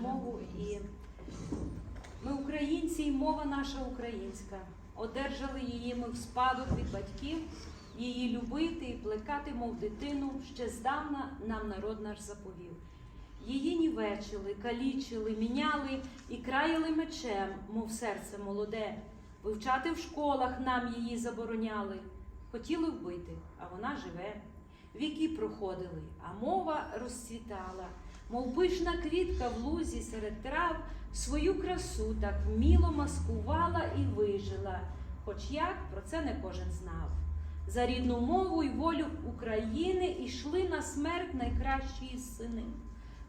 мову. І ми українці, і мова наша українська. Одержали її ми в спадок від батьків, її любити і плекати, мов дитину, ще здавна нам народ наш заповів. Її нівечили, калічили, міняли і краяли мечем, мов серце молоде. Вивчати в школах нам її забороняли. Хотіли вбити, а вона живе. Віки проходили, а мова розцвітала, мов пишна квітка в лузі серед трав, свою красу так вміло маскувала і вижила, хоч як про це не кожен знав. За рідну мову й волю України ішли на смерть найкращі сини.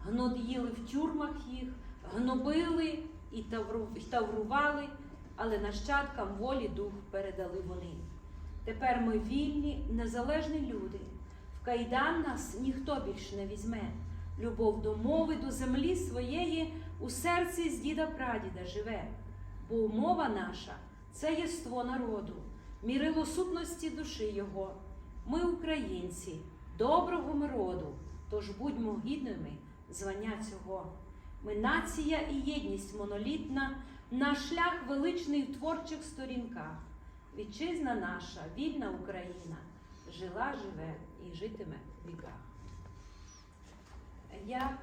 Гнод'їли в тюрмах їх, гнобили і таврували, але нащадкам волі дух передали вони. Тепер ми вільні, незалежні люди. В кайдан нас ніхто більш не візьме. Любов до мови, до землі своєї у серці з діда прадіда живе. Бо мова наша це єство народу, мірило сутності душі його. Ми українці, доброго ми роду, тож будьмо гідними звання цього. Ми нація і єдність монолітна, наш шлях величний в творчих сторінках. Вітчизна наша, вільна Україна, жила, живе і житиме в віках. Я,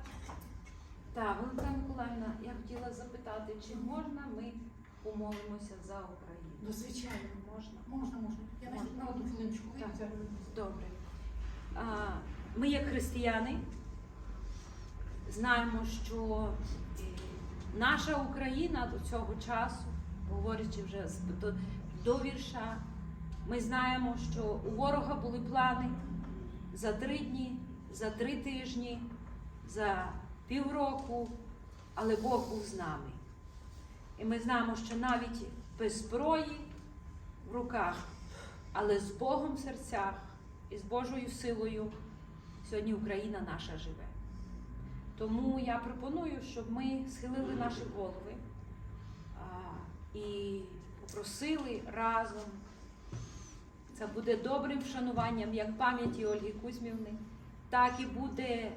так, Валентина Миколаївна, я хотіла запитати, чи можна ми помолимося за Україну? Ну, звичайно, Можна? можна, можна. Я Можна. на, одну хвилиночку Так. Добре. А, Ми, як християни, знаємо, що е, наша Україна до цього часу, говорячи вже до, до вірша, ми знаємо, що у ворога були плани за три дні, за три тижні, за півроку, але Бог був з нами. І ми знаємо, що навіть без зброї в руках, але з Богом в серцях і з Божою силою сьогодні Україна наша живе. Тому я пропоную, щоб ми схилили наші голови а, і попросили разом. Це буде добрим вшануванням як пам'яті Ольги Кузьмівни, так і буде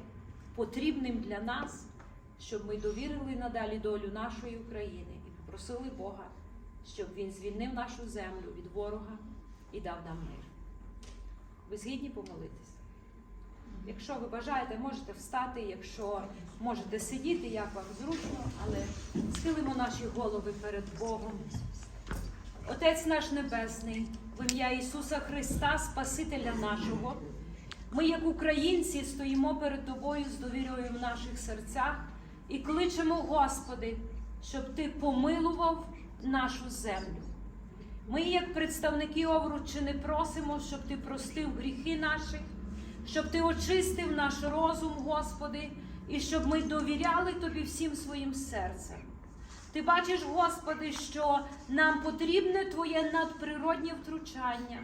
потрібним для нас, щоб ми довірили надалі долю нашої України і попросили Бога, щоб Він звільнив нашу землю від ворога і дав нам мир. Ви згідні помолитися? Якщо ви бажаєте, можете встати, якщо можете сидіти, як вам зручно, але схилимо наші голови перед Богом. Отець наш Небесний, в ім'я Ісуса Христа, Спасителя нашого, ми, як українці, стоїмо перед Тобою з довірою в наших серцях і кличемо, Господи, щоб Ти помилував нашу землю. Ми, як представники Овручини, просимо, щоб Ти простив гріхи наші, щоб Ти очистив наш розум, Господи, і щоб ми довіряли Тобі всім своїм серцем. Ти бачиш, Господи, що нам потрібне Твоє надприроднє втручання,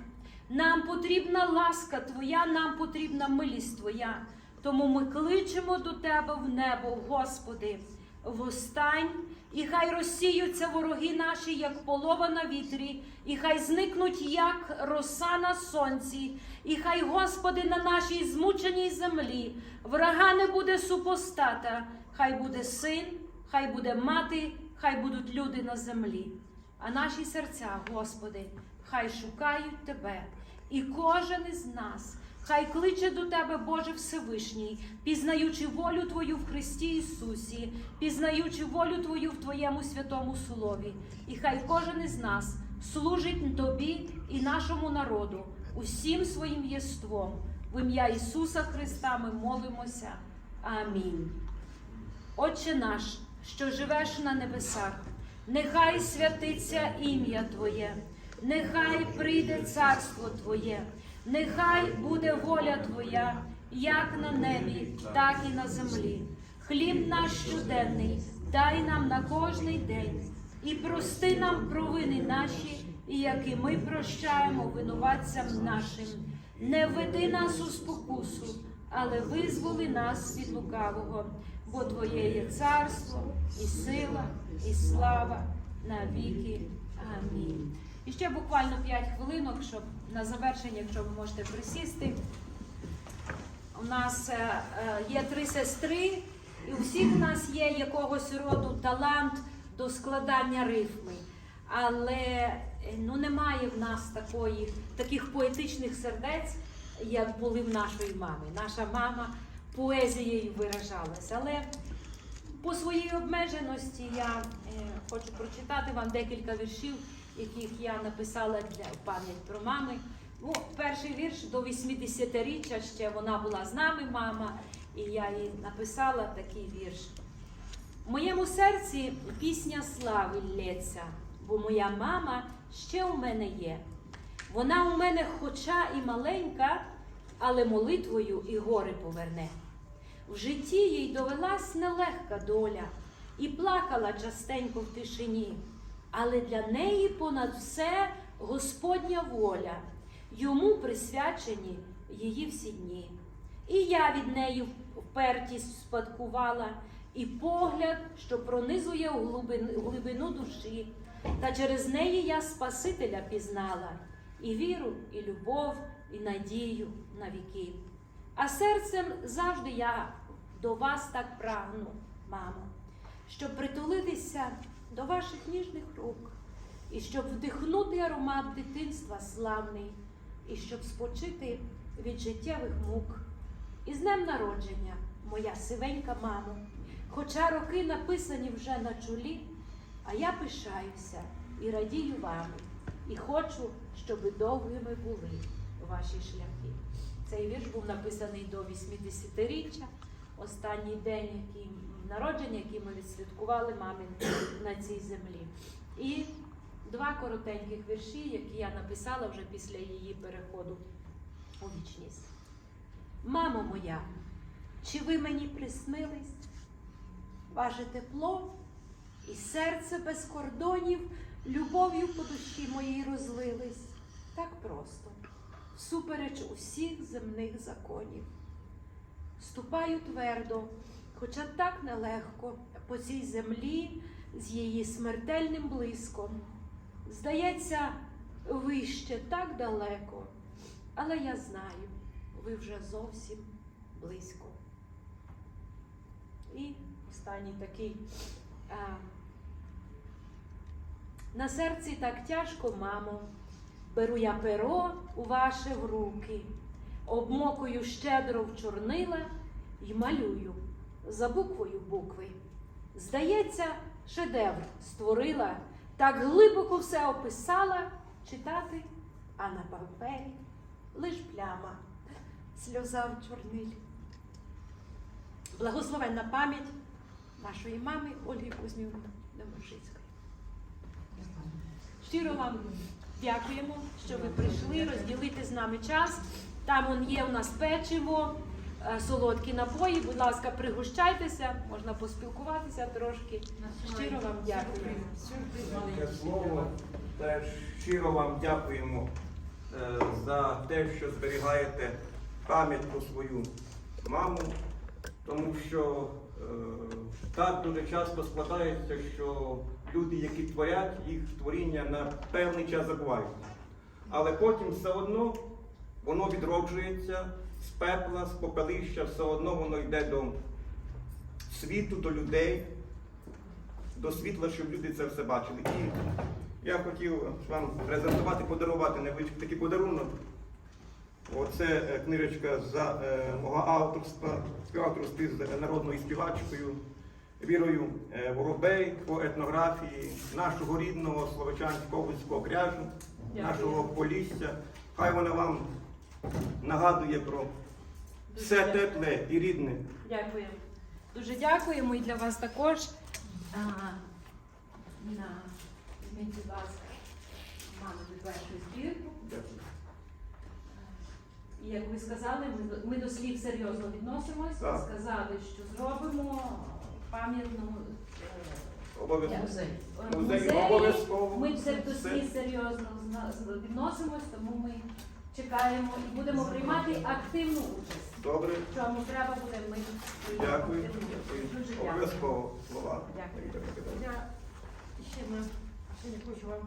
нам потрібна ласка Твоя, нам потрібна милість Твоя. Тому ми кличемо до Тебе в небо, Господи, восстань, і хай розсіються вороги наші, як полова на вітрі, і хай зникнуть, як роса на сонці, і хай, Господи, на нашій змученій землі врага не буде супостата, хай буде син, хай буде мати, хай будуть люди на землі. А наші серця, Господи, хай шукають Тебе, і кожен із нас. Хай кличе до Тебе, Боже Всевишній, пізнаючи волю Твою в Христі Ісусі, пізнаючи волю Твою в Твоєму святому Слові. І хай кожен із нас служить Тобі і нашому народу, усім своїм єством. В ім'я Ісуса Христа ми молимося. Амінь. Отче наш, що живеш на небесах, нехай святиться ім'я Твоє, нехай прийде царство Твоє, нехай буде воля Твоя, як на небі, так і на землі. Хліб наш щоденний, дай нам на кожний день, і прости нам провини наші, і як і ми прощаємо винуватцям нашим. Не веди нас у спокусу, але визволи нас від лукавого, бо Твоє є царство, і сила, і слава на віки. Амінь. І ще буквально 5 хвилинок, щоб на завершення, якщо ви можете присісти. У нас е, е, є три сестри, І у всіх в нас є якогось роду талант до складання рифми. Але е, ну, немає в нас такої, таких поетичних сердець, як були в нашої мами. Наша мама поезією виражалась. Але по своїй обмеженості я хочу прочитати вам декілька віршів, яких я написала для пам'ять про мами. Ну, перший вірш до 80-річчя ще вона була з нами, мама, і я їй написала такий вірш. В моєму серці пісня слави лється, бо моя мама ще у мене є. Вона у мене хоча і маленька, але молитвою і гори поверне. В житті їй довелась нелегка доля, і плакала частенько в тишині, але для неї понад все Господня воля, йому присвячені її всі дні. І я від неї впертість спадкувала, і погляд, що пронизує глибину душі, та через неї я Спасителя пізнала, і віру, і любов, і надію на віки. А серцем завжди я до вас так прагну, мамо, щоб притулитися до ваших ніжних рук, і щоб вдихнути аромат дитинства славний, і щоб спочити від життєвих мук. І з днем народження, моя сивенька мамо, хоча роки написані вже на чолі, а я пишаюся і радію вами, і хочу, щоб довгими були ваші шляхи. Цей вірш був написаний до 80-річчя, останній день який, народження, який ми відсвяткували мамин на цій землі. І два коротеньких вірші, які я написала вже після її переходу у вічність. Мамо моя, чи ви мені приснились? Ваше тепло і серце без кордонів любов'ю по душі моїй розлились так просто, всупереч усіх земних законів. Ступаю твердо, хоча так нелегко по цій землі з її смертельним блиском. Здається, ви ще так далеко, але я знаю, ви вже зовсім близько. І останній такий. На серці так тяжко, мамо, беру я перо у ваше в руки, обмокую щедро в чорнила і малюю за буквою букви. Здається, шедевр створила, так глибоко все описала читати, а на папері лиш пляма, сльоза в чорнилі. Благословенна пам'ять нашої мами Ольги Кузьмівни Домошицької. Щиро вам дякуємо, що ви прийшли розділити з нами час. Там он є у нас печиво, солодкі напої. Будь ласка, пригощайтеся, можна поспілкуватися трошки. Щиро вам дякую. Слово. Теж щиро вам дякуємо е, за те, що зберігаєте пам'ять про свою маму, тому що е, так дуже часто складається, що люди, які творять, їх творіння на певний час забувають. Але потім все одно воно відроджується з пепла, з попелища, все одно воно йде до світу, до людей до світла, щоб люди це все бачили. І я хотів вам презентувати, подарувати невеличкий такий подарунок. Оце е, книжечка за е, мого авторства, співавторстві з народною співачкою Вірою е, Воробей по етнографії нашого рідного Словачансько-Ковальського кряжу, нашого Полісся. Хай вона вам нагадує про все тепле і рідне. Дякуємо. Дуже дякуємо і для вас також. А, на, візьміть, будь ласка, маму від вашу збірку. Дякую. І як ви сказали, ми, до- ми до слів серйозно відносимось. Так. Сказали, що зробимо пам'ятну е, Обов'язково. Музей. е, Музей музей. обов'язково. Ми це до Все. слів серйозно зна- з- відносимось, тому ми чекаємо і будемо приймати активну участь. Добре. Чому треба буде, ми Дякую. Дуже дякую. Обов'язково слова. Дякую. Я ще не хочу вам